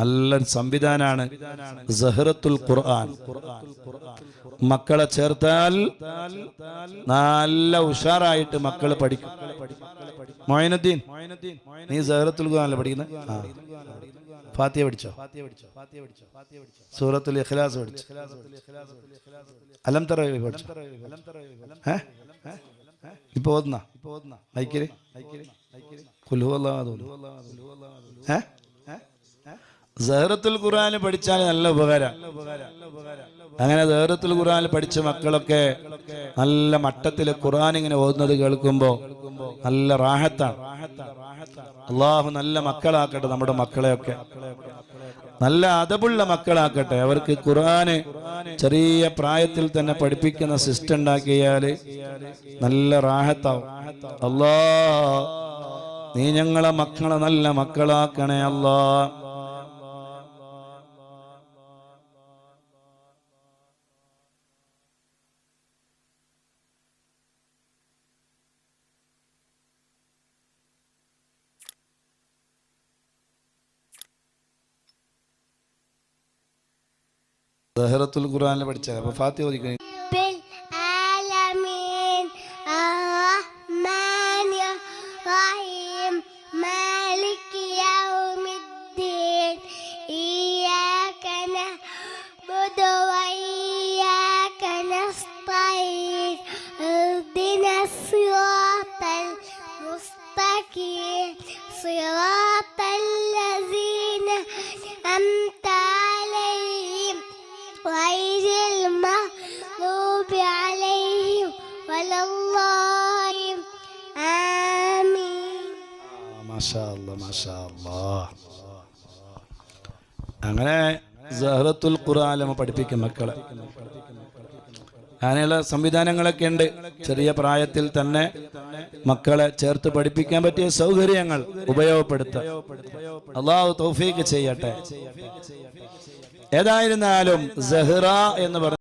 നല്ലൊരു സംവിധാനാണ് സഹറത്തുൽ ഖുർആൻ. മക്കളെ ചേർത്താൽ നല്ല ഉഷാറായിട്ട് മക്കൾ പഠിക്കും. മൊയിനുദ്ദീൻ നീ സഹറത്തുൽ ഖുർആൻ പഠിക്കുന്നത് ഫാത്തിയ പഠിച്ചോ? സൂറത്തുൽ ഇഖ്ലാസ് പഠിച്ചു? അലം തറ പഠിച്ചു? ഇപ്പൊ ഓതുന്ന? മൈക്കിൽ? ഏ? സഹറത്തുൽ ഖുർആൻ പഠിച്ചാൽ നല്ല ഉപകാരം. അങ്ങനെ സഹറത്തുൽ ഖുർആൻ പഠിച്ച മക്കളൊക്കെ നല്ല മട്ടത്തിൽ ഖുർആൻ ഇങ്ങനെ ഓതുന്നത് കേൾക്കുമ്പോൾ നല്ല റാഹത്താണ്. അള്ളാഹു നല്ല മക്കളാക്കട്ടെ നമ്മുടെ മക്കളെയൊക്കെ. നല്ല അതബുള്ള മക്കളാക്കട്ടെ. അവർക്ക് ഖുർആന് ചെറിയ പ്രായത്തിൽ തന്നെ പഠിപ്പിക്കുന്ന സിസ്റ്റം ഉണ്ടാക്കിയാൽ നല്ല റാഹത്താവും. അല്ലാ നീ ഞങ്ങളെ മക്കളെ നല്ല മക്കളാക്കണേ അല്ലാ الدين إياك نعبد وإياك نستعين اهدنا الصراط المستقيم صراط അങ്ങനെ സഹറത്തുൽ നമ്മ പഠിപ്പിക്കും മക്കളെ. അങ്ങനെയുള്ള സംവിധാനങ്ങളൊക്കെ ഉണ്ട്. ചെറിയ പ്രായത്തിൽ തന്നെ മക്കളെ ചേർത്ത് പഠിപ്പിക്കാൻ പറ്റിയ സൗകര്യങ്ങൾ ഉപയോഗപ്പെടുത്തുക അള്ളാഹു തൗഫീഖ് ചെയ്യട്ടെ. ഏതായിരുന്നാലും സഹ്റ എന്ന് പറഞ്ഞ